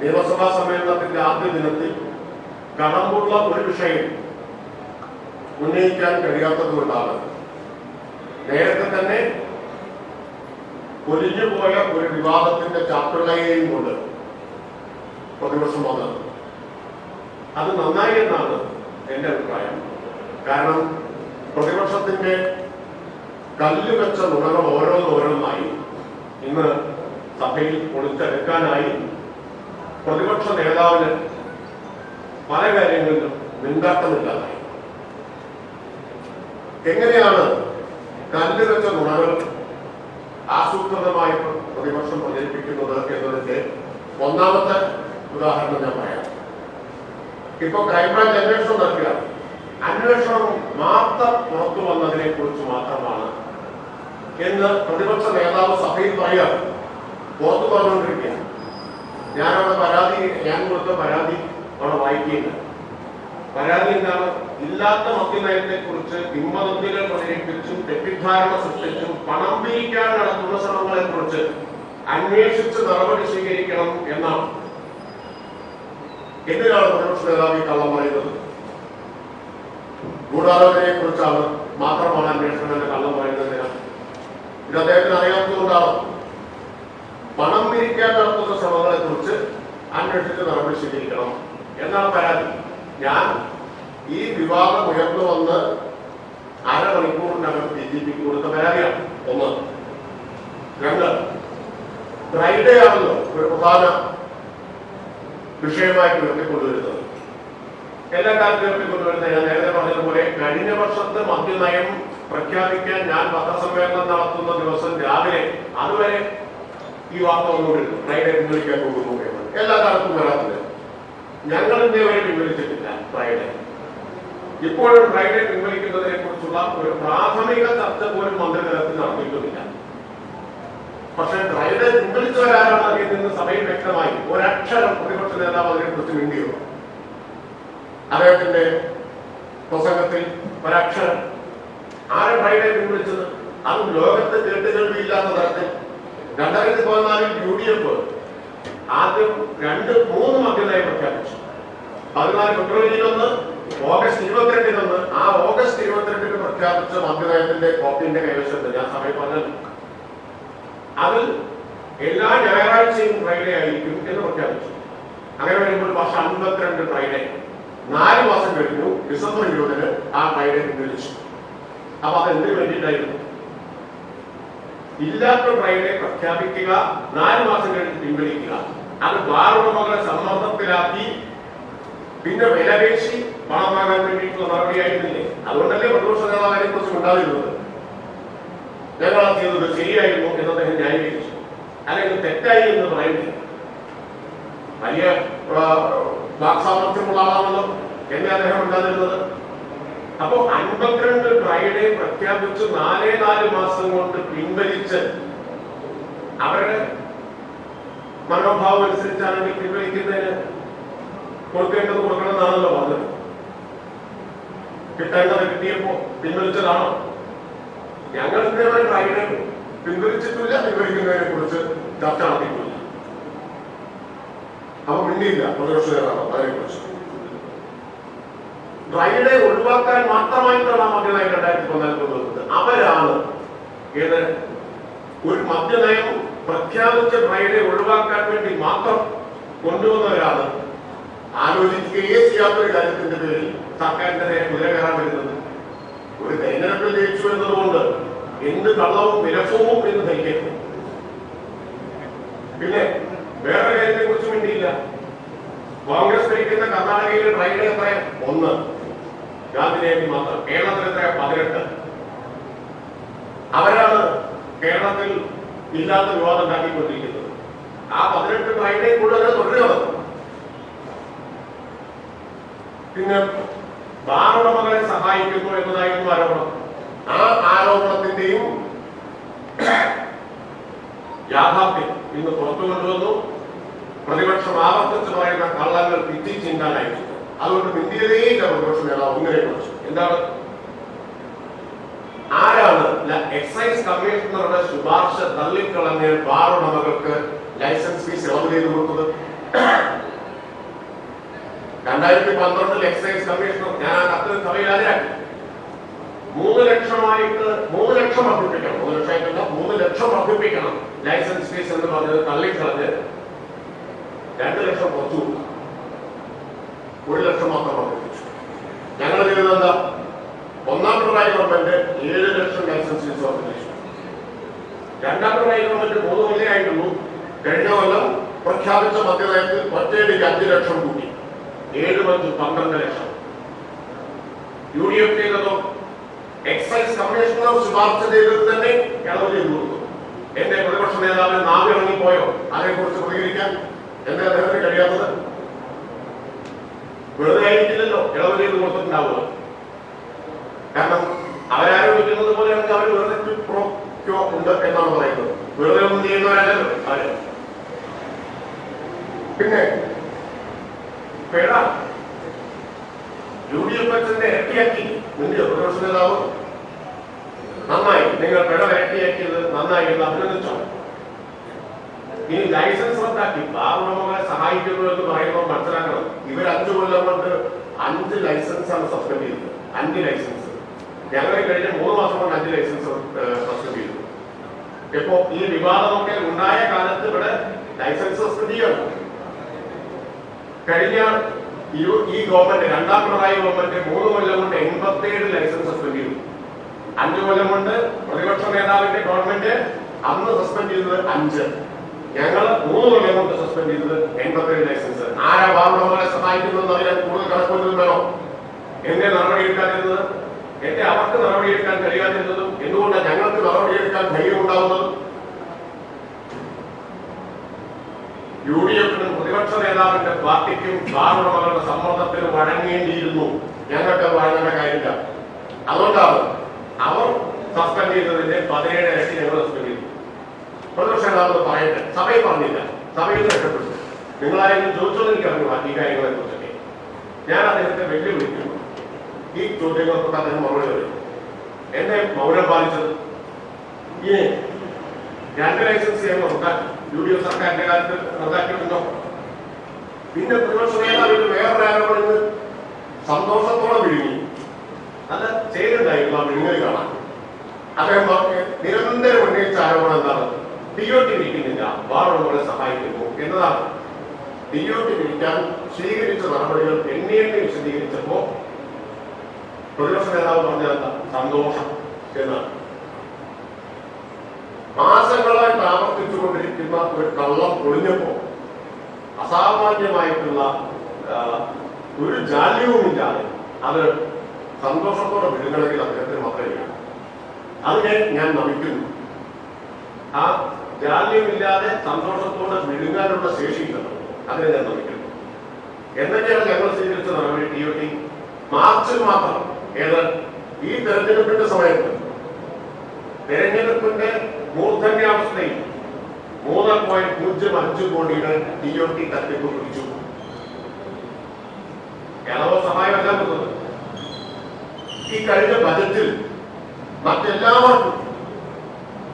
നിയമസഭാ സമ്മേളനത്തിന്റെ ആദ്യ ദിനത്തിൽ കടമ്പുള്ള ഒരു വിഷയം ഉന്നയിക്കാൻ കഴിയാത്തത് കൊണ്ടാണ് നേരത്തെ തന്നെ പൊലിഞ്ഞുപോയ ഒരു വിവാദത്തിന്റെ ചാപ്റ്ററുകളെയും കൊണ്ട് പ്രതിപക്ഷം വന്നത്. അത് നന്നായി എന്നാണ് എന്റെ അഭിപ്രായം. കാരണം പ്രതിപക്ഷത്തിന്റെ കല്ലുവെച്ച നുണകൾ ഓരോന്നോരോന്നായി ഇന്ന് സഭയിൽ പൊളിച്ചെടുക്കാനായി പ്രതിപക്ഷ നേതാവിന് പല കാര്യങ്ങളിലും മിണ്ടാട്ടമില്ലാതായി. എങ്ങനെയാണ് കല്ലുവെച്ച നുണകൾ ആസൂത്രിതമായി പ്രതിപക്ഷം പ്രചരിപ്പിക്കുന്നത് എന്നതിന്റെ ഒന്നാമത്തെ ഉദാഹരണം ഞാൻ പറയാം. ഇപ്പൊ ക്രൈംബ്രാഞ്ച് അന്വേഷണം നടക്കുക. അന്വേഷണം മാത്രം പുറത്തു വന്നതിനെ കുറിച്ച് മാത്രമാണ് എന്ന് പ്രതിപക്ഷ നേതാവ് സഭയിൽ പറയുക പുറത്തു പറഞ്ഞുകൊണ്ടിരിക്കുക ഞാനവിടെ പരാതി ഞാൻ കൊടുത്ത പരാതി അവിടെ വായിക്കുകയില്ല പരാതി എന്താണ്? ഇല്ലാത്ത മദ്യനയത്തെ കുറിച്ച് കിംവദന്തികൾ പ്രചരിപ്പിച്ചും തെറ്റിദ്ധാരണ സൃഷ്ടിച്ചും പണം പിരിക്കാൻ നടത്തുന്ന ശ്രമങ്ങളെ കുറിച്ച് അന്വേഷിച്ച് നടപടി സ്വീകരിക്കണം എന്നാണ്. എന്തിനാണ് പ്രതിപക്ഷ നേതാവ് ഈ കള്ളം പറയുന്നത്? ഗൂഢാലോചനയെ കുറിച്ചാണ് മാത്രമാണ് അന്വേഷണം എന്ന കള്ളം പറയുന്നത്? ഇത് അദ്ദേഹത്തിന് അറിയാത്തതുകൊണ്ടാണ്. പണം പിരിക്കാൻ നടത്തുന്ന ശ്രമങ്ങളെ കുറിച്ച് അന്വേഷിച്ച് നടപടി സ്വീകരിക്കണം എന്നാണ് പരാതി. ഞാൻ ഈ വിവാദം ഉയർന്നു വന്ന് അരമണിക്കൂറിനകം ബി ജെ പിക്ക് കൊടുത്ത പരാതിയാണ്. ഒന്ന്. രണ്ട്. ഫ്രൈഡേ ആണല്ലോ ഒരു പ്രധാന വിഷയമായി ഉയർത്തിക്കൊണ്ടുവരുന്നത്. എല്ലാ കാലത്തും ഉയർത്തിക്കൊണ്ടുവരുന്നത് ഞാൻ നേരത്തെ പറഞ്ഞതുപോലെ കഴിഞ്ഞ വർഷത്തെ മദ്യനയം പ്രഖ്യാപിക്കാൻ ഞാൻ പത്രസമ്മേളനം നടത്തുന്ന ദിവസം രാവിലെ അതുവരെ ഈ വാർത്ത വന്നുകൊണ്ടിരുന്നു. ഫ്രൈഡേ പിൻവലിക്കാൻ പോകുന്നു. എല്ലാ കാലത്തും വരാത്തില്ല ഞങ്ങൾ ഇന്നേ വരെ പിൻവലിച്ചിട്ടില്ല ഫ്രൈഡേ. ഇപ്പോഴും ഫ്രൈഡേ പിൻവലിക്കുന്നതിനെ കുറിച്ചുള്ള ഒരു പ്രാഥമിക ചർച്ച പോലും മന്ത്രിതലത്തിൽ നടന്നിട്ടുമില്ല. പക്ഷേ ഫ്രൈഡേ പിൻവലിച്ചവരാരാണ് അതിൽ നിന്ന് സഭയിൽ വ്യക്തമായി ഒരക്ഷരം പ്രതിപക്ഷ നേതാവ് അതിനെ കുറിച്ച് മിണ്ടിയോ അദ്ദേഹത്തിന്റെ പ്രസംഗത്തിൽ ഒരക്ഷരം ആരെ ഫ്രൈഡേ പിൻവലിച്ചത്? അതും ലോകത്ത് കേട്ടുകേൾവിയില്ലാത്ത തരത്തിൽ രണ്ടായിരത്തി പതിനാലിൽ യു ഡി എഫ് ആദ്യം രണ്ട് മൂന്ന് മദ്യനയം പ്രഖ്യാപിച്ചു. പതിനാല് ഫെബ്രുവരിയിലൊന്ന് ഓഗസ്റ്റ് ഇരുപത്തിരണ്ടിനൊന്ന് ആ ഓഗസ്റ്റ് ഇരുപത്തിരണ്ടിന് പ്രഖ്യാപിച്ച മദ്യനയത്തിന്റെ കോപ്പിന്റെ കൈവശമുണ്ട്. ഞാൻ സമയം പറഞ്ഞു അതിൽ എല്ലാ ഞായറാഴ്ചയും ഫ്രൈഡേ ആയിരിക്കും എന്ന് പ്രഖ്യാപിച്ചു. അങ്ങനെ വരുമ്പോൾ വർഷം അൻപത്തിരണ്ട് ഫ്രൈഡേ നാല് മാസം കഴിഞ്ഞു. ഡിസംബർ ഇരുപതിന് ആ ഫ്രൈഡേ പിൻവലിച്ചു. അപ്പൊ അത് എന്തിനു വേണ്ടിയിട്ടായിരുന്നു? ഇല്ലാത്ത ഫ്രൈഡേ പ്രഖ്യാപിക്കുക നാല് മാസം കഴിഞ്ഞ് പിൻവലിക്കുക. അത് ബാറുടമകളെ സമ്മർദ്ദത്തിലാക്കി പിന്നെ വിലപേശി പണം വാങ്ങാൻ വേണ്ടിയിട്ടുള്ള നടപടിയായിരുന്നില്ലേ അതുകൊണ്ടല്ലേ പ്രതിപക്ഷ നേതാവിനെ കുറിച്ച് ഉണ്ടാവുന്നത് ഞങ്ങൾ അത് ചെയ്തത് ശരിയായിരുന്നു എന്ന് അദ്ദേഹം ന്യായീകരിച്ചു. അല്ലെങ്കിൽ തെറ്റായി എന്ന് പറയുന്നില്ല. വലിയ വാക്സാമർത്ഥ്യമുള്ള ആളാണല്ലോ എന്നെ അദ്ദേഹം ഉണ്ടാതിരുന്നത് അപ്പോ അൻപത്തിരണ്ട് ഫ്രൈഡേ പ്രഖ്യാപിച്ച് നാലേ നാല് മാസം കൊണ്ട് പിൻവലിച്ച് അവരുടെ മനോഭാവം അനുസരിച്ചാണെങ്കിൽ പിൻവലിക്കുന്നതിന് കൊടുക്കേണ്ടത് കൊടുക്കണമെന്നാണല്ലോ അത് കിട്ടേണ്ടത് കിട്ടിയപ്പോ പിൻവലിച്ചതാണോ? ഞങ്ങൾ ഫ്രൈഡേ പിൻവലിച്ചിട്ടില്ല പിൻവലിക്കുന്നതിനെ കുറിച്ച് ചർച്ച നടത്തിയിട്ടില്ല. അപ്പൊ മിണ്ടിയില്ല പ്രതിപക്ഷകാരാണോ അതിനെ കുറിച്ച് ഡ്രൈഡെ ഒഴിവാക്കാൻ മാത്രമായിട്ടുള്ള മദ്യനയം രണ്ടായിരത്തി പതിനാലിൽ അവരാണ് ഏത് ഒരു മദ്യനയം പ്രഖ്യാപിച്ച ഫ്രൈഡേ ഒഴിവാക്കാൻ വേണ്ടി മാത്രം കൊണ്ടുവന്നവരാണ് ആലോചിക്കുകയേ ചെയ്യാത്ത ഒരു കാര്യത്തിന്റെ പേരിൽ സർക്കാരിന്റെ കുതിര കയറാൻ വരുന്നത്. ഒരു തെരഞ്ഞെടുപ്പിൽ ജയിച്ചു എന്നതുകൊണ്ട് എന്ത് കള്ളവും വിലസവും എന്ന് ധരിക്കരുത്. പിന്നെ വേറെ കാര്യത്തെ കുറിച്ച് വേണ്ടിയില്ല കോൺഗ്രസ് ഭരിക്കുന്ന കർണാടകയിലെ ഡ്രൈവർ എത്ര? ഒന്ന്. ഗാന്ധി മാത്രം. കേരളത്തിൽ എത്ര? പതിനെട്ട്. അവരാണ് കേരളത്തിൽ ഇല്ലാത്ത വിവാദം ഉണ്ടാക്കിക്കൊണ്ടിരിക്കുന്നത്. ആ പതിനെട്ട് ട്രൈഡേ കൂടുതൽ തുടരുകയാണ് പിന്നെ ബാറുടമകളെ സഹായിക്കുന്നു എന്നതായിരുന്നു ആരോപണം. ആ ആരോപണത്തിന്റെയും യാഥാർത്ഥ്യം ഇന്ന് പുറത്തു കൊണ്ടുവന്നു. പ്രതിപക്ഷം ആവർത്തിച്ച് പറയുന്ന കള്ളങ്ങൾ പിറ്റി ചിന്താനായിരുന്നു അതുകൊണ്ട് ഇന്ത്യയിലേയില്ല പ്രതിപക്ഷ നേതാവ്. കുറിച്ച്. എന്താണ്? എക്സൈസ് കമ്മീഷണറുടെ ശുപാർശ തള്ളിക്കളഞ്ഞ ബാർ ഉടമകൾക്ക് ലൈസൻസ് ഫീസ് ഇളവ് ചെയ്ത് കൊടുത്തത്. രണ്ടായിരത്തി പന്ത്രണ്ടിൽ എക്സൈസ് കമ്മീഷണർ ഞാൻ ആ കത്ത് ഹാജരാക്കി മൂന്ന് ലക്ഷമായിട്ട് മൂന്ന് ലക്ഷം വർദ്ധിപ്പിക്കണം. മൂന്ന് ലക്ഷമായിട്ടല്ല മൂന്ന് ലക്ഷം വർദ്ധിപ്പിക്കണം ലൈസൻസ് ഫീസ് എന്ന് പറഞ്ഞത് തള്ളിക്കളഞ്ഞ് രണ്ട് ലക്ഷം കുറച്ചു ഒരു ലക്ഷം മാത്രം വർദ്ധിപ്പിച്ചു. ഞങ്ങൾ ചെയ്തത് എന്താ ഒന്നാം പിണറായി ഗവൺമെന്റ് ഏഴ് ലക്ഷം ലൈസൻസ് ഫീസ് വർദ്ധിപ്പിച്ചു. രണ്ടാം പിണറായി ഗവൺമെന്റ് മൂന്ന് കൊല്ലമായിരുന്നു കഴിഞ്ഞ കൊല്ലം പ്രഖ്യാപിച്ച മദ്യനയത്തിൽ ഒറ്റയടിക്ക് അഞ്ച് ലക്ഷം കൂട്ടി. ഏഴ് മഞ്ച് പന്ത്രണ്ട് ലക്ഷം. യു ഡി എഫ് ചെയ്തതോ എക്സൈസ് കമ്മീഷണർ ശുപാർശ ചെയ്തത് തന്നെ ഇളവ് ചെയ്തു കൊടുത്തു. എന്റെ പ്രതിപക്ഷ നേതാവ് നാവിറങ്ങിപ്പോയോ അതിനെക്കുറിച്ച് പ്രതികരിക്കാൻ എന്റെ അദ്ദേഹത്തിന് കഴിയാത്തത്? വെറുതെ ആയിരിക്കില്ലല്ലോ ഇളവ് ചെയ്ത് കൊടുത്തിട്ടുണ്ടാവുക. കാരണം അവരാരോപിക്കുന്നത് പോലെയാണെങ്കിൽ അവർ വെറുതെ pro ഉണ്ട് എന്നാണ് പറയുന്നത്. വെറുതെ ഒന്നും ചെയ്യുന്നവരല്ലോ അവർ. പിന്നെ പിഴ യു ഡി എഫ് എച്ചിന്റെ ഇരട്ടിയാക്കി. നിന്റെ പ്രതിപക്ഷ നേതാവ്. നന്നായി. നിങ്ങൾ പിഴ ഇരട്ടിയാക്കിയത് നന്നായി എന്ന് അഭിനന്ദിച്ചോ? ഇനി ലൈസൻസ് റദ്ദാക്കി. ബാബുണമകളെ സഹായിക്കുന്നു എന്ന് പറയുമ്പോൾ മനസ്സിലാക്കണം. ഇവർ അഞ്ചു കൊല്ലം കൊണ്ട് അഞ്ച് ലൈസൻസ് ആണ് സസ്പെൻഡ് ചെയ്തത്. അഞ്ച് ലൈസൻസ്. ഞങ്ങൾ കഴിഞ്ഞ മൂന്ന് മാസം കൊണ്ട് അഞ്ച് ലൈസൻസ് സസ്പെൻഡ് ചെയ്തു. ഇപ്പോ ഈ വിവാദമൊക്കെ ഉണ്ടായ കാലത്ത് ഇവിടെ ലൈസൻസ് സസ്പെൻഡ് ചെയ്യണം കഴിഞ്ഞ ഈ- ഗവൺമെന്റ് രണ്ടാം പിണറായി ഗവൺമെന്റ് മൂന്ന് കൊല്ലം കൊണ്ട് എൺപത്തേഴ് ലൈസൻസ് സസ്പെൻഡ് ചെയ്തു. അഞ്ചു കൊല്ലം കൊണ്ട് പ്രതിപക്ഷ നേതാവിന്റെ ഗവൺമെന്റ് അന്ന് സസ്പെൻഡ് ചെയ്തത് അഞ്ച്. ഞങ്ങൾ മൂന്ന് കൊല്ലം കൊണ്ട് സസ്പെൻഡ് ചെയ്തത് എൺപത്തേഴ് ലൈസൻസ് ആരാ ബാബുണമകളെ സഹായിക്കുന്നു അറിയാൻ കൂടുതൽ കണക്കൊന്നും വേണോ എന്നെ നടപടിയെടുക്കാതിരുന്നത് എന്റെ അവർക്ക് നടപടിയെടുക്കാൻ കഴിയാതിരുന്നതും എന്തുകൊണ്ടാണ് ഞങ്ങൾക്ക് നടപടിയെടുക്കാൻ ധൈര്യം ഉണ്ടാവുന്നതും യു ഡി എഫിനും പ്രതിപക്ഷ നേതാവിന്റെ പാർട്ടിക്കും കാറുടമകളുടെ സമ്മർദ്ദത്തിന് വഴങ്ങേണ്ടിയിരുന്നു. ഞങ്ങൾക്ക് വഴങ്ങേണ്ട കാര്യമില്ല. അതുകൊണ്ടാണ് അവർ സസ്പെൻഡ് ചെയ്തതിന്റെ പതിനേഴ് ഇരട്ടി ഞങ്ങൾ സസ്പെൻഡ് ചെയ്തു. പ്രതിപക്ഷ നേതാവ് പറയട്ടെ. സഭയിൽ പറഞ്ഞില്ല. സഭയിൽ രക്ഷപ്പെട്ടു. നിങ്ങളാരെങ്കിലും ചോദിച്ചോന്ന് എനിക്കറിഞ്ഞു ബാക്കി കാര്യങ്ങളെ കുറിച്ചൊക്കെ ഞാൻ അദ്ദേഹത്തെ വെല്ലുവിളിക്കുന്നു. ഈ ചോദ്യങ്ങൾക്കൊക്കെ അദ്ദേഹം മറുപടി പറയും എന്നെ മൗനം പാലിച്ചത് ഇനി രണ്ട് ലൈസൻസ് ചെയ്യാൻ റദ്ദാക്കി യു ഡി എഫ് സർക്കാരിന്റെ കാലത്ത് റദ്ദാക്കിയിട്ടുണ്ടോ? പിന്നെ പ്രതിപക്ഷ നേതാവിന് വേറൊരു ആരോപണം സന്തോഷത്തോടെ വിഴുങ്ങി. അത് ചെയ്തിട്ടുണ്ടായിരുന്നു ആ വിഴുങ്ങൽ കാണാൻ. അദ്ദേഹം പറഞ്ഞ് നിരന്തരം ഉന്നയിച്ച ആരോപണം എന്താണ്? ഡിഒടി നിൽക്കുന്നില്ല വാറുള്ളവരെ സഹായിക്കുന്നു. എന്നതാണ്. ഡിഒടി നിൽക്കാൻ സ്വീകരിച്ച നടപടികൾ എണ്ണി എണ്ണി വിശദീകരിച്ചപ്പോ പ്രതിപക്ഷ നേതാവ് പറഞ്ഞത് എന്താ സന്തോഷം എന്നാണ്. മാസങ്ങളായി ആവർത്തിച്ചുകൊണ്ടിരിക്കുന്ന ഒരു കള്ളം പൊളിഞ്ഞപ്പോ അസാമാന്യമായിട്ടുള്ള ഒരു ജാല്യവുമില്ലാതെ അത് സന്തോഷത്തോടെ വിടുകണമെങ്കിൽ അദ്ദേഹത്തിന് മാത്രമേ അത് അതിനെ ഞാൻ നമിക്കുന്നു. ആ ജാല്യമില്ലാതെ സന്തോഷത്തോടെ വിഴുങ്ങാനുള്ള ശേഷിയില്ലല്ലോ അതിനെ ഞാൻ നമിക്കുന്നു. എന്തൊക്കെയാണ് ഞങ്ങൾ സ്വീകരിച്ച നടപടി ടി ഒ ടി മാർച്ചിൽ മാത്രം ഏത്? ഈ തെരഞ്ഞെടുപ്പിന്റെ സമയത്ത്. തെരഞ്ഞെടുപ്പിന്റെ മൂർധന്യാവസ്ഥയിൽ മൂന്ന് പോയിന്റ് പൂജ്യം അഞ്ച് കോടിയുടെ ടി ഒ ടി തട്ടിപ്പ് പിടിച്ചു. ഇളവ് സഹായമല്ല കൊടുത്തത് ഈ കഴിഞ്ഞ ബജറ്റിൽ മറ്റെല്ലാവർക്കും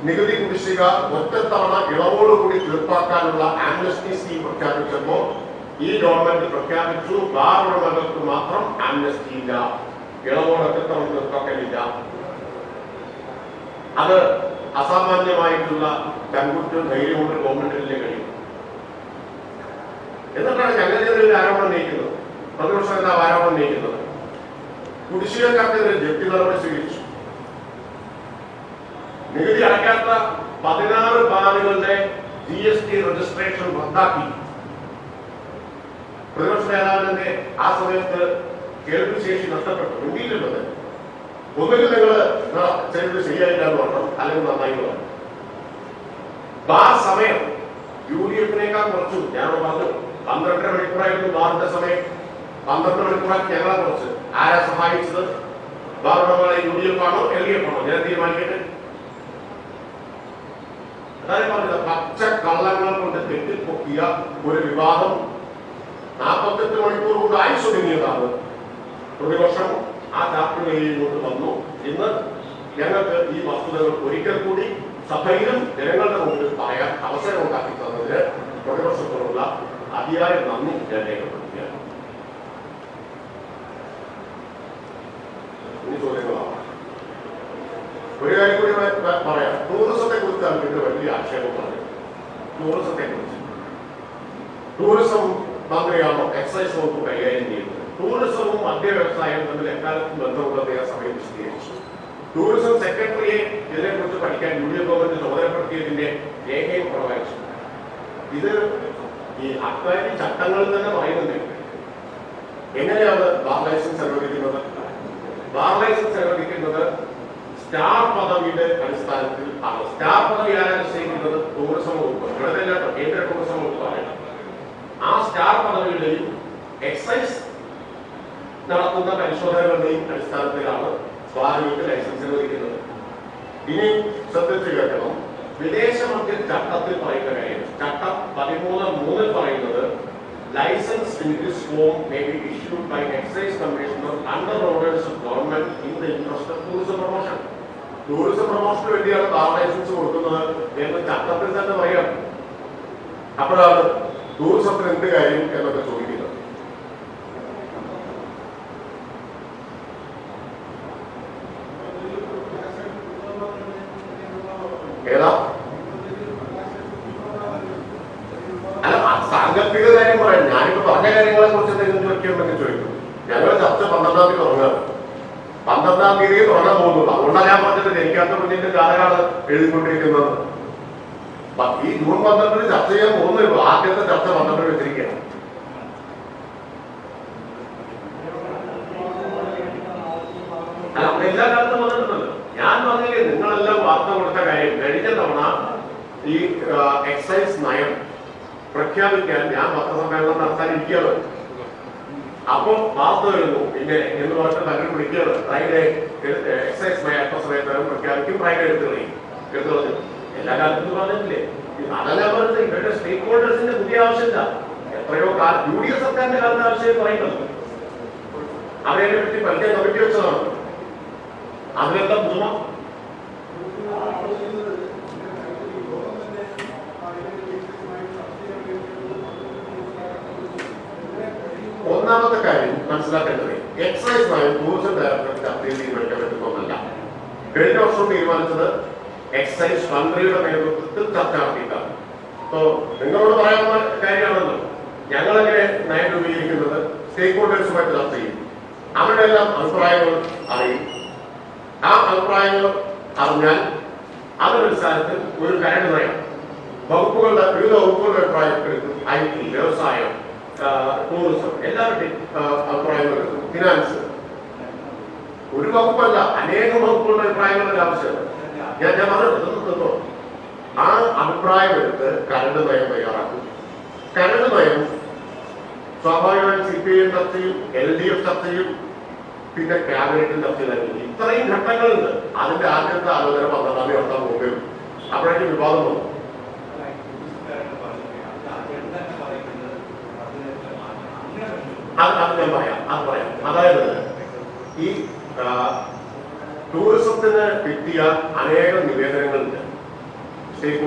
നികുതി കുടിശ്ശിക ഒറ്റത്തവണ ഇളവോടുകൂടി തീർപ്പാക്കാനുള്ള ആംനസ്റ്റി സ്കീം പ്രഖ്യാപിച്ചപ്പോ ഈ ഗവൺമെന്റ് പ്രഖ്യാപിച്ചു. ബാർ ഉടമകൾക്ക് മാത്രം ആംനസ്റ്റി ഇല്ല. ഇളവോട് ഒറ്റത്തവണ തീർപ്പാക്കലില്ല അത് അസാമാന്യമായിട്ടുള്ള പെൺകുറ്റും ധൈര്യം കൊണ്ട് ഗവൺമെന്റിലെ കഴിയും. എന്നിട്ടാണ് ഞങ്ങൾക്കെതിരെ ആരോപണം ഉന്നയിക്കുന്നത്. പ്രതിപക്ഷ നേതാവ് ആരോപണം ഉന്നയിക്കുന്നത്. കുടിശ്ശികക്കാർക്കെതിരെ ജപ്തി നടപടി സ്വീകരിച്ചു. നികുതി അടയ്ക്കാത്ത പതിനാറ് ബാറുകളുടെ ജി എസ് ടി രജിസ്ട്രേഷൻ റദ്ദാക്കി. പ്രതിപക്ഷ നേതാവിന്റെ ആ സമയത്ത് കേൾവി ശേഷി നഷ്ടപ്പെട്ടു. ഇന്ത്യയിലുള്ളത് ഒന്നുകിൽ നിങ്ങൾ ചെറുത് ശരിയായില്ല എന്ന് പറഞ്ഞു? അല്ലെങ്കിൽ നന്നായി പറഞ്ഞു? ബാർ സമയം. യു ഡി എഫിനേക്കാൾ കുറച്ചു. ഞാൻ പറഞ്ഞു പന്ത്രണ്ടര മണിക്കൂറായിരുന്നു ബാറിന്റെ സമയം. പന്ത്രണ്ട് മണിക്കൂറാക്കി ഞങ്ങളെ കുറച്ച്. ആരാ സഹായിച്ചത്? ബാറുടെ യു ഡി എഫ് ആണോ എൽ ഡി എഫ് ആണോ? ഞാൻ തീരുമാനിക്കട്ടെ. പറഞ്ഞത് പച്ച കള്ളങ്ങൾ കൊണ്ട് തെറ്റിപ്പൊക്കിയ ഒരു വിവാദം നാൽപ്പത്തെട്ട് മണിക്കൂർ കൊണ്ട് ആയുസൊതുങ്ങിയതാണ് പ്രതിപക്ഷം ആ ചാപ്റ്ററുകളിലോട്ട് വന്നു. ഇന്ന് ഞങ്ങൾക്ക് ഈ വസ്തുതകൾ ഒരിക്കൽ കൂടി സഭയിലും ജനങ്ങളുടെ മുമ്പിൽ പറയാൻ അവസരം ഉണ്ടാക്കി തന്നതിന് പ്രതിപക്ഷത്തോടുള്ള അതിയായ നന്ദി ഞാൻ രേഖപ്പെടുത്തുകയാണ്. ഇനി പറയാം. ടൂറിസത്തെ കുറിച്ച് നമുക്ക് വലിയ ആക്ഷേപം പറഞ്ഞു ടൂറിസത്തെ കുറിച്ച് ടൂറിസം മന്ത്രിയാണോ എക്സൈസ് വകുപ്പ് കൈകാര്യം ചെയ്യുന്നത്? ടൂറിസവും മദ്യ വ്യവസായവും തമ്മിൽ എക്കാലത്തും ബന്ധമുള്ളത് ആ സമയം വിശദീകരിച്ചു. ടൂറിസം സെക്രട്ടറിയെ ഇതിനെക്കുറിച്ച് പഠിക്കാൻ യൂണിയൻ ഗവൺമെന്റ് ചുമതലപ്പെടുത്തിയതിന്റെ രേഖയും പ്രവഹിച്ചു ഇത് ഈ അക്കാരി ചട്ടങ്ങളിൽ തന്നെ പറയുന്നുണ്ട്. എങ്ങനെയാണ് ബാർ ലൈസൻസ് അനുവദിക്കുന്നത്? ബാർ ലൈസൻസ് അനുവദിക്കുന്നത് സ്റ്റാർ പദവിയുടെ അടിസ്ഥാനത്തിൽ ആണ്. സ്റ്റാർ പദവി ആരാണ് നിശ്ചയിക്കുന്നത്? ടൂറിസം വകുപ്പ്. ഇവിടെ തന്നെ കേന്ദ്ര ടൂറിസം വകുപ്പ് പറയണം ആ സ്റ്റാർ പദവിയുടെയും എക്സൈസ് നടത്തുന്ന പരിശോധനകളുടെയും അടിസ്ഥാനത്തിലാണ് സ്വാഭാവിക ലൈസൻസ് അനുവദിക്കുന്നത് ഇനി ശ്രദ്ധിച്ചു കേൾക്കണം വിദേശ മദ്യ ചട്ടത്തിൽ പറയുന്ന കാര്യം. ചട്ടം പതിമൂന്ന് മൂന്നിൽ പറയുന്നത് licence in this form may be issued by excise commissioner under orders government in the interest of tourism promotion tourism പ്രൊമോഷന് വേണ്ടിയാണ് ലൈസൻസ് കൊടുക്കുന്നത് എന്ന് ചട്ടത്തിൽ തന്നെ പറയാം. അപ്പോഴാണ് ടൂറിസത്തിന് എന്ത് കാര്യം എന്നൊക്കെ ഏതാ അല്ല ആ സാങ്കല്പിക കാര്യം പറയാം ഞാനിപ്പോ പറഞ്ഞ കാര്യങ്ങളെ കുറിച്ച് എന്തെങ്കിലും ചോദിക്കുമെങ്കിൽ ചോദിക്കും ഞങ്ങൾ ചർച്ച പന്ത്രണ്ടാം തീയതി തുടങ്ങാറ് പന്ത്രണ്ടാം തീയതി തുടങ്ങാൻ പോകുന്നുള്ളൂ അതുകൊണ്ടാണ് ഞാൻ പറഞ്ഞത് ജനിക്കാത്ത കുഞ്ഞിന്റെ കാലമാണ് എഴുതിക്കൊണ്ടിരിക്കുന്നത് പ- ഈ ജൂൺ പന്ത്രണ്ടിന് ചർച്ച ചെയ്യാൻ പോകുന്നുള്ളൂ ആദ്യത്തെ ചർച്ച പന്ത്രണ്ടിന് വെച്ചിരിക്കുകയാണ് അല്ല അവിടെ എല്ലാ കാലത്തും വന്നിട്ടുണ്ടല്ലോ ഞാൻ പറഞ്ഞില്ലേ നിങ്ങളെല്ലാം വാർത്ത കൊടുത്ത കാര്യം കഴിഞ്ഞ തവണ ഈ എക്സൈസ് നയം പ്രഖ്യാപിക്കാൻ ഞാൻ പത്രസമ്മേളനം നടത്താനിരിക്കുകയാണ് അപ്പോ വാർത്ത വരുന്നു പിന്നെ എന്ന് പറഞ്ഞിട്ട് തന്നെ വിളിക്കുകയാണ്. ഫ്രൈഡേ എക്സൈസ് നയം അത്ര സമയത്ത് പ്രഖ്യാപിക്കും? ഫ്രൈഡേ എടുത്ത് കളയും എടുത്ത് കളഞ്ഞു എല്ലാ കാലത്തും പറഞ്ഞിട്ടില്ലേ? അതല്ല പറഞ്ഞത്. ഇവരുടെ സ്റ്റേക്ക് ഹോൾഡേഴ്സിന്റെ പുതിയ ആവശ്യമില്ല. എത്രയോ കാലം യു ഡി എഫ് സർക്കാരിന്റെ കാലത്തെ ആവശ്യം പറയുന്നത് അവരെ പറ്റി പരിചയ കമ്മിറ്റി വെച്ചതാണ്. അതിലെന്താ പുതുമ ഒന്നാമത്തെ കാര്യം മനസ്സിലാക്കേണ്ടത് എക്സൈസ് നയം ടൂറിസം ഡയറക്ടർ അപ്പീൽ തീരുമാനിക്കാൻ പറ്റുന്നതല്ല. കഴിഞ്ഞ വർഷം തീരുമാനിച്ചത് എക്സൈസ് മന്ത്രിയുടെ നേതൃത്വത്തിൽ ചർച്ച നടത്തിയിട്ടാണ്. അപ്പോ നിങ്ങളോട് പറയാവുന്ന കാര്യമാണല്ലോ. ഞങ്ങളെങ്ങനെ നയം രൂപീകരിക്കുന്നത്? സ്റ്റേക്ക് ഹോൾഡേഴ്സുമായിട്ട് ചർച്ച ചെയ്യും. അവരുടെ എല്ലാം അഭിപ്രായങ്ങൾ അറിയും. ആ അഭിപ്രായങ്ങൾ അറിഞ്ഞാൽ അതിനടിസ്ഥാനത്തിൽ ഒരു കരട് നയം. വകുപ്പുകളുടെ വിവിധ വകുപ്പുകളുടെ അഭിപ്രായം എടുക്കും ഐ ടി വ്യവസായം ടൂറിസം എല്ലാവരുടെയും അഭിപ്രായങ്ങൾ എടുക്കും ഫിനാൻസ് ഒരു വകുപ്പല്ല അനേകം വകുപ്പുകളുടെ അഭിപ്രായങ്ങളുടെ ആവശ്യമാണ് ഞാൻ ഞാൻ പറഞ്ഞു ആ അഭിപ്രായം എടുത്ത് കരട് നയം തയ്യാറാക്കും. കരട് നയം സ്വാഭാവികമായും സി പി ഐ ചർച്ചയും എൽ ഡി എഫ് ചർച്ചയും പിന്നെ ക്യാബിനറ്റിൽ ചർച്ചയിലായിരുന്നു ഇത്രയും ഘട്ടങ്ങളുണ്ട്. അതിന്റെ ആദ്യത്തെ ആലോചന പന്ത്രണ്ടാം തീയതി നടത്താൻ പോകുകയും അപ്പോഴേക്കും വിവാദം വന്നു. അത് ഞാൻ പറയാം. അത് പറയാം. അതായത് ഈ ടൂറിസത്തിന് കിട്ടിയ അനേകം നിവേദനങ്ങളുണ്ട് സ്റ്റേക്ക്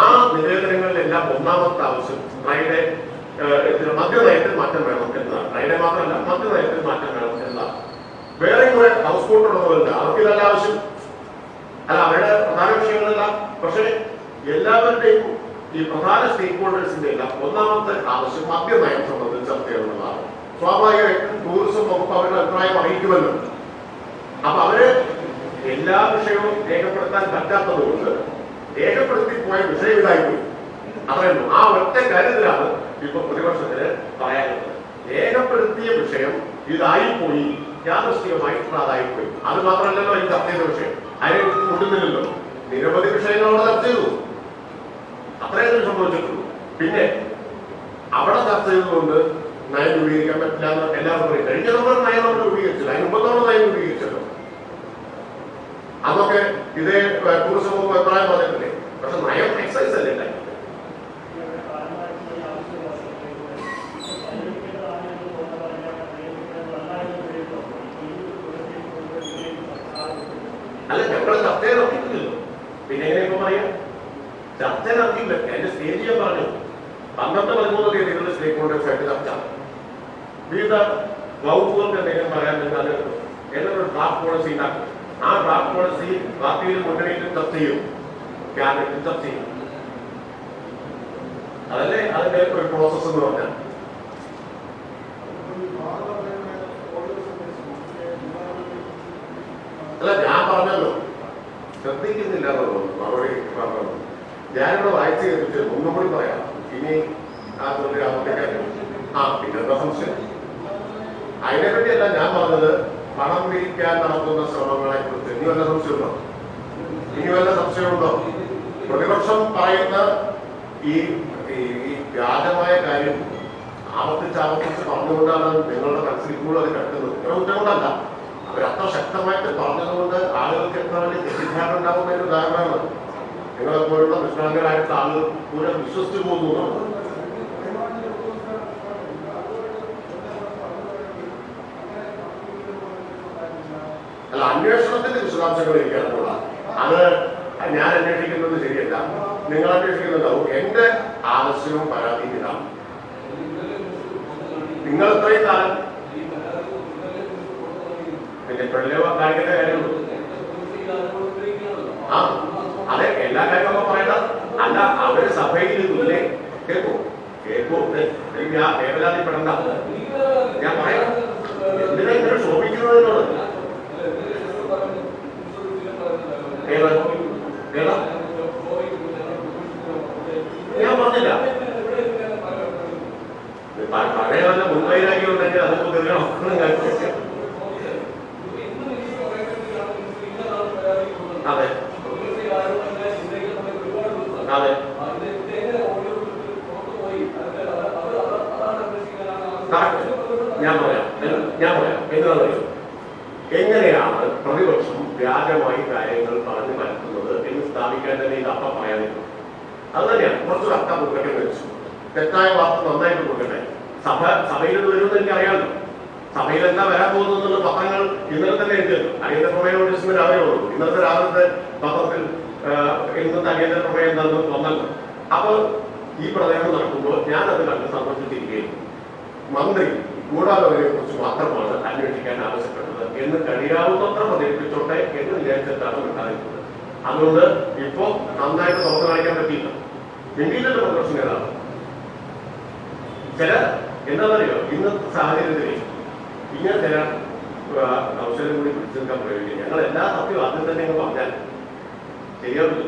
ആ നിവേദനങ്ങളിലെല്ലാം ഒന്നാമത്തെ ആവശ്യം ഫ്രൈഡേ മദ്യനയത്തിൽ മാറ്റം വേണം എന്നതാണ്. അതിനെ മാത്രമല്ല മദ്യനയത്തിൽ മാറ്റം വേണം എന്നതാണ്. വേറെ കുറെ ഹൗസ് ബോട്ട് ഉള്ളവരുണ്ട് അവർക്ക് ഇതല്ല ആവശ്യം. അല്ല അവരുടെ പ്രധാന വിഷയങ്ങളെല്ലാം പക്ഷേ എല്ലാവരുടെയും ഈ പ്രധാന സ്റ്റേക്ക് ഹോൾഡേഴ്സിന്റെ എല്ലാം ഒന്നാമത്തെ ആവശ്യം മദ്യനയം സംബന്ധിച്ച് ചർച്ച ചെയ്യണമെന്നതാണ് സ്വാഭാവികമായിട്ടും ടൂറിസം വകുപ്പ് അവരുടെ അഭിപ്രായം അറിയിക്കുമല്ലോ. അപ്പൊ അവർ എല്ലാ വിഷയവും രേഖപ്പെടുത്താൻ പറ്റാത്തത് കൊണ്ട് രേഖപ്പെടുത്തി പോയ വിഷയം ഇതായിപ്പോയി അതായിരുന്നു ആ ഒറ്റ കാര്യത്തിലാണ് ഇപ്പൊ പ്രതിപക്ഷത്തിന് പറയാനുള്ളത്. രേഖപ്പെടുത്തിയ വിഷയം ഇതായിപ്പോയി. യാദൃശ്ചികമായി അതായിപ്പോയി അത് മാത്രമല്ലല്ലോ ഈ ചർച്ച ചെയ്ത വിഷയം. അതിനെ കൊണ്ടുന്നില്ലല്ലോ നിരവധി വിഷയങ്ങളോട് ചർച്ച ചെയ്തു. അത്രയും സംഭവിച്ചിട്ടുള്ളൂ. പിന്നെ അവിടെ ചർച്ച ചെയ്തുകൊണ്ട് നയം രൂപീകരിക്കാൻ പറ്റില്ല എന്ന് എല്ലാവരും പറയും. കഴിഞ്ഞ തവണ നയം നമ്മൾ രൂപീകരിച്ചില്ല. അതിന് മുമ്പ് തവണ നയം രൂപീകരിച്ചല്ലോ. അതൊക്കെ ഇതേ ടൂറിസം അഭിപ്രായം പറഞ്ഞിട്ടില്ലേ? പക്ഷെ നയം എക്സൈസ് അല്ലേ? അല്ല ഞങ്ങൾ ചർച്ച നടത്തിയിട്ടില്ലല്ലോ പിന്നെ എങ്ങനെ ഇപ്പൊ പറയാം? ചർച്ച നടത്തിയില്ല എന്റെ സ്റ്റേജ് ഞാൻ പറഞ്ഞു. പന്ത്രണ്ട് പതിമൂന്ന് തീയതികളിൽ ആയിട്ട് ചർച്ച. വിവിധ വകുപ്പുകൾക്ക് എന്തെങ്കിലും പറയാൻ നിങ്ങൾ എന്നൊരു ഡ്രാഫ്റ്റ് പോളിസി ഉണ്ടാക്കും. ആ ഡ്രാഫ്റ്റ് പോളിസി പാർട്ടിയിൽ മുന്നണിയിലും ചർച്ച ചെയ്യും. ക്യാബിനറ്റിൽ ചർച്ച ചെയ്യും. അതല്ലേ? അതിന്റെ ഒരു പ്രോസസ് എന്ന് പറഞ്ഞാൽ അല്ല ഞാൻ പറഞ്ഞല്ലോ. ശ്രദ്ധിക്കുന്നില്ല മറുപടി പറഞ്ഞു ഞാനിവിടെ വായിച്ചു കേൾപ്പിച്ചു ഒന്നും കൂടി പറയാം. ഇനി ആ തൊഴിൽ ആ ആ പിന്നെന്താ സംശയം? അതിനെപ്പറ്റിയല്ല ഞാൻ പറഞ്ഞത്. പണം പിരിക്കാൻ നടത്തുന്ന ശ്രമങ്ങളെ കുറിച്ച് ഇനി വല്ല സംശയമുണ്ടോ? ഇനി വല്ല സംശയമുണ്ടോ? പ്രതിപക്ഷം പറയുന്ന ഈ ആവർത്തിച്ച് ആവർത്തിച്ച് പറഞ്ഞുകൊണ്ടാണ് നിങ്ങളുടെ മനസ്സിൽ കൂടുതൽ അത് കിടക്കുന്നത്. ഇത്ര ഉത്തരവുകൊണ്ടല്ല കൊണ്ടല്ല അവരത്ര ശക്തമായിട്ട് പറഞ്ഞതുകൊണ്ട് ആളുകൾക്ക് എത്ര വലിയ തെറ്റിദ്ധാരണ ഉണ്ടാകുന്ന ഒരു ഉദാഹരണമാണ്. നിങ്ങളെ പോലുള്ള നിഷ്കളങ്കരായിട്ടുള്ള ആളുകൾ പൂരം വിശ്വസിച്ചു പോകുന്നു. അല്ല അന്വേഷണത്തിന്റെ വിശദാംശങ്ങൾ എനിക്ക് അറിഞ്ഞൂടാ അത് ഞാൻ അന്വേഷിക്കുന്നത് ശരിയല്ല. നിങ്ങൾ അന്വേഷിക്കുന്നുണ്ടാവും. എന്റെ ആവശ്യവും പരാതിയും ഇതാണ്. നിങ്ങൾ ഇത്രയും കാലം പിന്നെ പെണ്ണിനെ കാണിക്കേണ്ട കാര്യമുള്ളൂ. ആ അതെ എല്ലാ കാര്യങ്ങളും പറയണ്ട. അല്ല അവർ സഭയിൽ ഇല്ലേ കേൾക്കൂ കേൾക്കൂ. എനിക്ക് ഞാൻ വേവലാതിപ്പെടണ്ട ഞാൻ പറയാം എന്തിനാ ഇങ്ങനെ ശോഭിക്കുന്നതിനോട് ഏതാ ഏതാ ഞാൻ പറഞ്ഞില്ല പ- പഴയ വല്ല അതൊക്കെ തീർക്കണം അതെ അതെ. ഞാൻ പറയാം ഞാൻ പറയാം എന്താണെന്ന് അറിയോ എങ്ങനെയാണ് പ്രതിപക്ഷം വ്യാജമായി കാര്യങ്ങൾ പറഞ്ഞു പരത്തുന്നത് എന്ന് സ്ഥാപിക്കാൻ തന്നെ ഇത് അപ്പം പറയാനില്ല അത് തന്നെയാണ് കുറച്ചൊരു അർത്ഥം കൊടുക്കട്ടെ വെച്ചു തെറ്റായ വാർത്ത നന്നായിട്ട് കൊടുക്കട്ടെ സഭ സഭയിൽ വരുമെന്ന് എനിക്ക് അറിയാമല്ലോ സഭയിൽ എന്താ വരാൻ പോകുന്നത് പത്രങ്ങൾ ഇന്നലെ തന്നെ എഴുതിയല്ലോ അടിയന്തര പ്രമേയ നോട്ടീസിന് രാവിലെ ഉള്ളൂ ഇന്നത്തെ രാവിലത്തെ പത്രത്തിൽ ഇന്നത്തെ അടിയന്തര പ്രമേയം എന്താണെന്ന് വന്നല്ലോ. അപ്പോൾ ഈ പ്രളയം നടക്കുമ്പോൾ ഞാൻ അത് കണ്ട് സന്തോഷിച്ചിരിക്കുകയും മന്ത്രി ഗൂഢാലോചനയെ കുറിച്ച് മാത്രമാണ് അന്വേഷിക്കാൻ ആവശ്യപ്പെട്ടത് എന്ന് കഴിയാവുന്നത്ര പ്രചരിപ്പിച്ചോട്ടെ എന്ന് വിചാരിച്ചിട്ടാണ് ഉണ്ടായിരുന്നത്. അതുകൊണ്ട് ഇപ്പോ നന്നായിട്ട് തുറന്നു കാണിക്കാൻ പറ്റിയില്ല. ഇന്ത്യയിലെ പ്രതിപക്ഷ നേതാവ്. ചില എന്താണെന്നറിയോ ഇന്നത്തെ സാഹചര്യത്തിൽ ഇങ്ങനെ ആ, അവസരം കൂടി പിടിച്ചു നിൽക്കാൻ പ്രയോഗിക്കും ഞങ്ങൾ എല്ലാ സത്യവും ആദ്യം തന്നെ ഞങ്ങൾ പറഞ്ഞാൽ ശരിയാവില്ല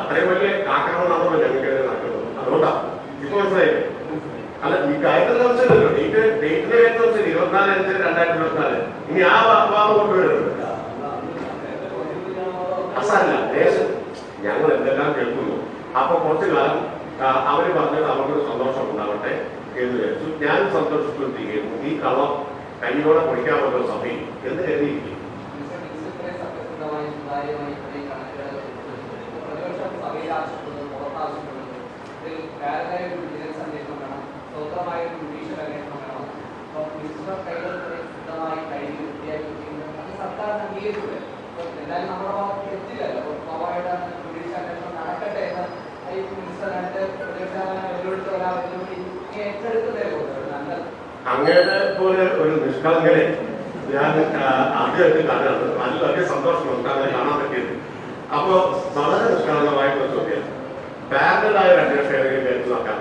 അത്രയും വലിയ ആക്രമണമാണല്ലോ ഞങ്ങൾക്ക് നടക്കുന്നത്. അതുകൊണ്ടാണ് ഇപ്പൊ മനസ്സിലായില്ലേ? അല്ല ഈ കാര്യത്തിൽ സംശയമില്ലല്ലോ. ഡേറ്റ് ഡേറ്റിന്റെ കാര്യത്തിൽ സംശയം ഇരുപത്തിനാല് അഞ്ച് രണ്ടായിരത്തി ഇരുപത്തിനാല്. ഇനി ആ ഭാഗം കൊണ്ടുവരുന്നത് ദേശം ഞങ്ങൾ എന്തെല്ലാം കേൾക്കുന്നു. അപ്പൊ കുറച്ചു കാലം അവർ പറഞ്ഞത് അവർക്കൊരു സന്തോഷം ഉണ്ടാവട്ടെ എന്ന് വിചാരിച്ചു. ഞാൻ സന്തോഷിച്ചുകൊണ്ടിരിക്കുന്നു. ഈ കളം കൈയോടെ പൊളിക്കാമല്ലോ സമയം എന്ന് കരുതിയിരിക്കും എന്തായാലും നമ്മുടെ ഭാഗത്ത് എത്തില്ലല്ലോ അപ്പൊ സ്വാഭാവികമായിട്ട് ജുഡീഷ്യൽ അന്വേഷണം നടക്കട്ടെ എന്ന് ഈ മിനിസ്റ്ററായിട്ട് അങ്ങനെ പോലെ ഒരു നിഷ്കളങ്കനെ ഞാൻ ആദ്യമായിട്ട് കാണുകയാണ് നല്ല വലിയ സന്തോഷമുണ്ട്. കാണാൻ പറ്റിയത്. അപ്പോ വളരെ നിഷ്കളങ്കമായിട്ടുള്ള ചോദ്യം. പാരലായ ഒരു അന്വേഷണം ഏതെങ്കിലും കേസ് നോക്കാം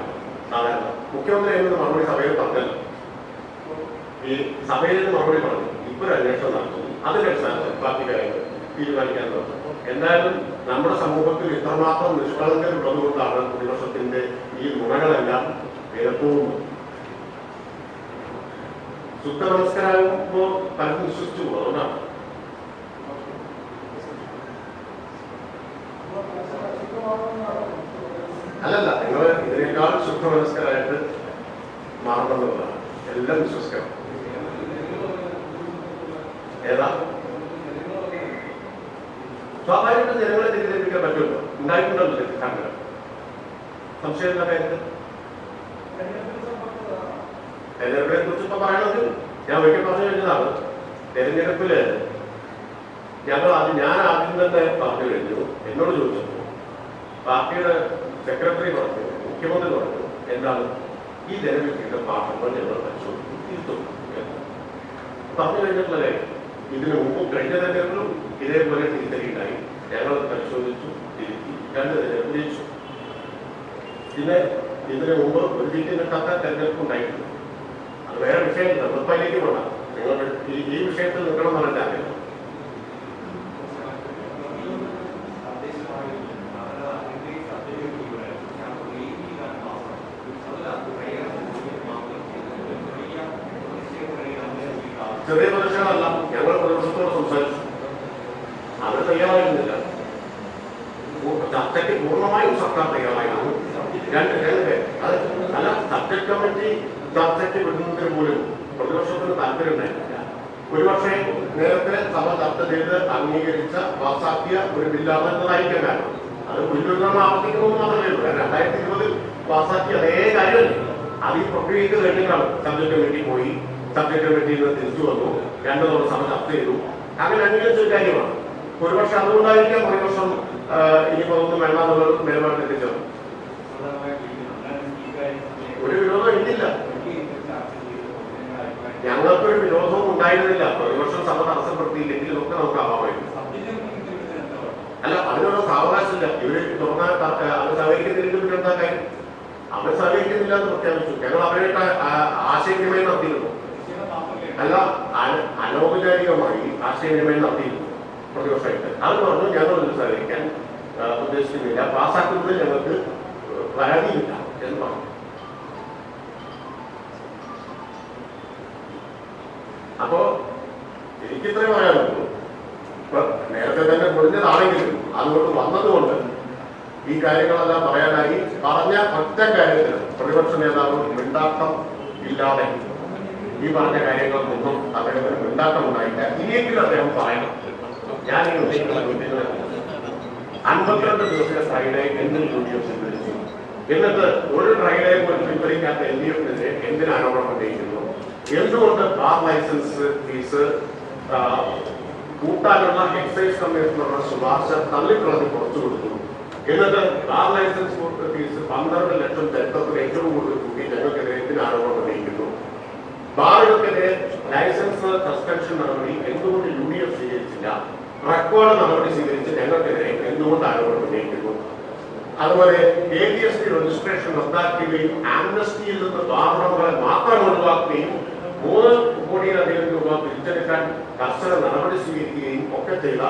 സാധാരണ മുഖ്യമന്ത്രി എന്നൊരു മറുപടി സഭയിൽ പറഞ്ഞല്ലോ. ഈ സഭയിൽ നിന്ന് മറുപടി പറഞ്ഞു. ഇപ്പൊ ഒരു അന്വേഷണം നടത്തുന്നു അതിനടിസ്ഥാനത്തിൽ പാർട്ടി കാര്യങ്ങൾ തീരുമാനിക്കാൻ തുടങ്ങും. എന്തായാലും നമ്മുടെ സമൂഹത്തിൽ ഇത്രമാത്രം നിഷ്കളങ്കരുള്ളതുകൊണ്ടാണ് പ്രതിപക്ഷത്തിന്റെ ഈ നുണകളെല്ലാം ശുദ്ധ നമസ്കാരമാകുമ്പോ പലരും വിശ്വസിച്ചു അതുകൊണ്ടാണ് അല്ലല്ല നിങ്ങൾ ഇതിനേക്കാൾ ശുദ്ധ മനസ്കരായിട്ട് മാറണമെന്നുള്ളതാണ് എല്ലാം വിശ്വസിക്കണം ഏതാ സ്വാഭാവികമായിട്ടും ജനങ്ങളെ തെറ്റിദ്ധരിപ്പിക്കാൻ പറ്റുമല്ലോ ഉണ്ടായിട്ടുണ്ടല്ലോ സംശയം എന്താ തെരഞ്ഞെടുപ്പിനെ കുറിച്ച് ഇപ്പൊ പറയണമെങ്കിൽ ഞാൻ ഒരിക്കൽ പറഞ്ഞു കഴിഞ്ഞതാണ്. തെരഞ്ഞെടുപ്പിൽ ഞങ്ങൾ ആദ്യം ഞാൻ ആദ്യം തന്നെ പാർട്ടി കഴിഞ്ഞു. എന്നോട് ചോദിച്ചു. പാർട്ടിയുടെ സെക്രട്ടറി പറഞ്ഞു മുഖ്യമന്ത്രി പറഞ്ഞു എന്താണ് ഈ ജനവിധിയുടെ പാഠങ്ങൾ ഞങ്ങൾ പരിശോധിച്ചു തിരുത്തും. പറഞ്ഞു കഴിഞ്ഞിട്ടുള്ളത് ഇതിനു മുമ്പ് കഴിഞ്ഞ തെരഞ്ഞെടുപ്പിലും ഇതേപോലെ തിരിച്ചറിയുണ്ടായി ഞങ്ങൾ പരിശോധിച്ചു തിരുത്തി രണ്ട് തെരഞ്ഞെടുപ്പ് ജയിച്ചു. പിന്നെ ഇതിനു മുമ്പ് ഒരു സീറ്റ് കിട്ടാത്ത തെരഞ്ഞെടുപ്പ് ഉണ്ടായിട്ടുണ്ട് അത് വേറെ വിഷയം നിർബന്ധയിലേക്ക് പോകണം നിങ്ങൾ ഈ വിഷയത്തിൽ നിൽക്കണം എന്ന് പറഞ്ഞാൽ ചെറിയ പ്രദേശങ്ങളല്ല ഞങ്ങൾ പ്രതിപക്ഷത്തോട് സംസാരിച്ചു അവർ തയ്യാറായിരുന്നില്ല പൂ- ചർച്ചയ്ക്ക് പൂർണമായും സർക്കാർ തയ്യാറായിരുന്നു രണ്ട് രണ്ട് പേര് അത് അല്ല സബ്ജക്ട് കമ്മിറ്റി ചർച്ചയ്ക്ക് വിടുന്നതിന് പോലും പ്രതിപക്ഷത്തിന് താല്പര്യം ഉണ്ടായിരുന്നില്ല ഒരുപക്ഷെ നേരത്തെ സഭ ചർച്ച ചെയ്ത് അംഗീകരിച്ച പാസാക്കിയ ഒരു ബില്ലാണെന്നതായിരിക്കും കാരണം അത് പുല്ലൂരിലാണ് ആവർത്തിക്കണമെന്ന് മാത്രമേ ഉള്ളൂ. രണ്ടായിരത്തി ഇരുപതിൽ പാസാക്കിയ അതേ കാര്യം അത് ഈ പ്രക്രിയക്ക് കഴിഞ്ഞിട്ടാണ് സബ്ജക്ട് കമ്മിറ്റി പോയി സബ്ജക്ട് കമ്മിറ്റിയിൽ നിന്ന് തിരിച്ചു വന്നു രണ്ടു തവണ സഭ ചർച്ച ചെയ്തു. അങ്ങനെ അംഗീകരിച്ച ഒരു കാര്യമാണ്. ഒരുപക്ഷെ അതുകൊണ്ടായിരിക്കാം പ്രതിപക്ഷം ഇനിയിപ്പോ ഒന്നും വേണമെന്നുള്ള നിലപാടിൽ എത്തിച്ചത്. ഒരു വിരോധം ഇല്ല ഞങ്ങൾക്കൊരു വിരോധവും ഉണ്ടായിരുന്നില്ല. പ്രതിപക്ഷം സഭ തടസ്സപ്പെടുത്തിയില്ലെങ്കിൽ ഒക്കെ നമുക്ക് ആവാമായിരുന്നു അല്ല അതിനുള്ള സാവകാശമില്ല. ഇവർ തുറന്നാൽ അവർ സഹകരിക്കുന്നില്ലെങ്കിൽ പിന്നെ എന്താ കാര്യം? അവർ സഹകരിക്കുന്നില്ല എന്ന് പ്രഖ്യാപിച്ചു. ഞങ്ങൾ അവരായിട്ട് ആ- ആശയവിനിമയം നടത്തിയിരുന്നു. അല്ല അനൗപചാരികമായി ആശയവിനിമയം നടത്തിയിരുന്നു പ്രതിപക്ഷമായിട്ട്. അത് പറഞ്ഞു ഞങ്ങൾ ഇത് സഹകരിക്കാൻ ഉദ്ദേശിക്കുന്നില്ല. പാസ്സാക്കുന്നതിൽ ഞങ്ങൾക്ക് പരാതിയില്ല എന്ന് പറഞ്ഞു. അപ്പോ എനിക്ക് ഇത്രയും പറയാനുള്ളൂ. ഇപ്പൊ നേരത്തെ തന്നെ പൊളിഞ്ഞതാണെങ്കിലും അതുകൊണ്ട് വന്നതുകൊണ്ട് ഈ കാര്യങ്ങളെല്ലാം പറയാനായി പറഞ്ഞ ഒറ്റ കാര്യത്തിൽ പ്രതിപക്ഷ നേതാവ് മിണ്ടാട്ടം ഇല്ലാതെ ഈ പറഞ്ഞ കാര്യങ്ങൾക്കൊന്നും അദ്ദേഹത്തിന് മിണ്ടാട്ടം ഉണ്ടായില്ല. ഇനിയെങ്കിലും അദ്ദേഹം പറയണം. ഞാൻ ഈ ഉദ്ദേശിക്കുന്ന അൻപത്തിരണ്ട് ദിവസത്തെ ഫ്രൈഡേ എന്തിന് യു ഡി എന്നിട്ട് ഒരു ട്രൈഡായി പോലും പിൻവലിക്കാത്ത എൽ ഡി എഫിനെതിരെ എന്തിനാരോപണം ഉന്നയിക്കുന്നു എന്തുകൊണ്ട് ബാർ ലൈസൻസ് ഫീസ് കൂട്ടാനുള്ള എക്സൈസ് കമ്മീഷണറുടെ ശുപാർശ തള്ളിക്കളഞ്ഞ് കുറച്ചു കൊടുത്തു എന്നിട്ട് ബാർ ലൈസൻസ് ഫീസ് പന്ത്രണ്ട് ലക്ഷം ചരിത്രത്തിൽ ഏറ്റവും കൂടുതൽ കൂട്ടി ഞങ്ങൾക്കെതിരെ ആരോപണം ഉന്നയിക്കുന്നു? ബാറുകൾക്കെതിരെ ലൈസൻസ് സസ്പെൻഷൻ നടപടി എന്തുകൊണ്ട് യു ഡി എഫ് സ്വീകരിച്ചില്ല? റെക്കോർഡ് നടപടി സ്വീകരിച്ച് ഞങ്ങൾക്കെതിരെ എന്തുകൊണ്ട് ആരോപണം ഉന്നയിക്കുന്നു? അതുപോലെ A D S T registration റദ്ദാക്കുകയും ആംനസ്റ്റിയിൽ നിന്ന് ബാറുകളെ മാത്രം ഒഴിവാക്കുകയും മൂന്ന് കോടിയിലധികം രൂപ പിരിച്ചെടുക്കാൻ കർശന നടപടി സ്വീകരിക്കുകയും ഒക്കെ ചെയ്ത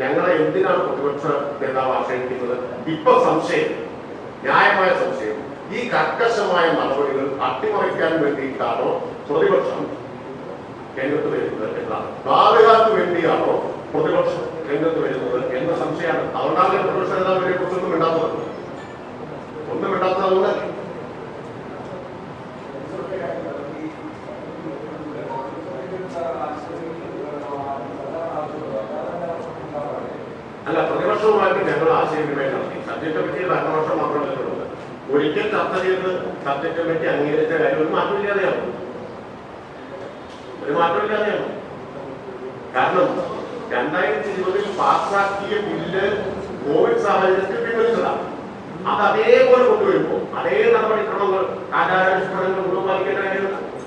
ഞങ്ങളെ എന്തിനാണ് പ്രതിപക്ഷ നേതാവ് ആശ്രയിക്കുന്നത്? ഇപ്പൊ സംശയം ന്യായമായ സംശയം. ഈ കർക്കശമായ നടപടികൾ അട്ടിമറിക്കാൻ വേണ്ടിയിട്ടാണോ പ്രതിപക്ഷം രംഗത്ത് വരുന്നത് എന്നാണ്. ബാധകാർക്ക് വേണ്ടിയാണോ പ്രതിപക്ഷം രംഗത്ത് വരുന്നത് എന്ന സംശയമാണ്. അതുകൊണ്ടാണ് പ്രതിപക്ഷ നേതാവിനെ കുറിച്ചൊന്നും ഇണ്ടാത്തത് ഒന്നും ഇണ്ടാത്തത് അതുകൊണ്ട് അല്ല പ്രതിപക്ഷവുമായിട്ട് ഞങ്ങൾ ആശയവിനിമയം നടത്തി സബ്ജക്ട് കമ്മിറ്റി ഭരണപക്ഷം മാത്രമല്ല ഉള്ളത് ഒരിക്കൽ ചർച്ച ചെയ്ത് സബ്ജക്ട് കമ്മിറ്റി അംഗീകരിച്ച കാര്യം ഒരു മാറ്റമില്ലാതെയാണ് ഒരു മാറ്റമില്ലാതെയാണ് കാരണം രണ്ടായിരത്തി ഇരുപതിൽ പാസ്സാക്കിയ ബില്ല് കോവിഡ് സാഹചര്യത്തിൽ പിൻവലിച്ചതാണ്. അത് അതേപോലെ കൊണ്ടുവരുമ്പോൾ അതേ നടപടിക്രമങ്ങൾ ആചാരാനുഷ്ഠാനങ്ങൾ മുഴുവൻ പാലിക്കേണ്ട കാര്യം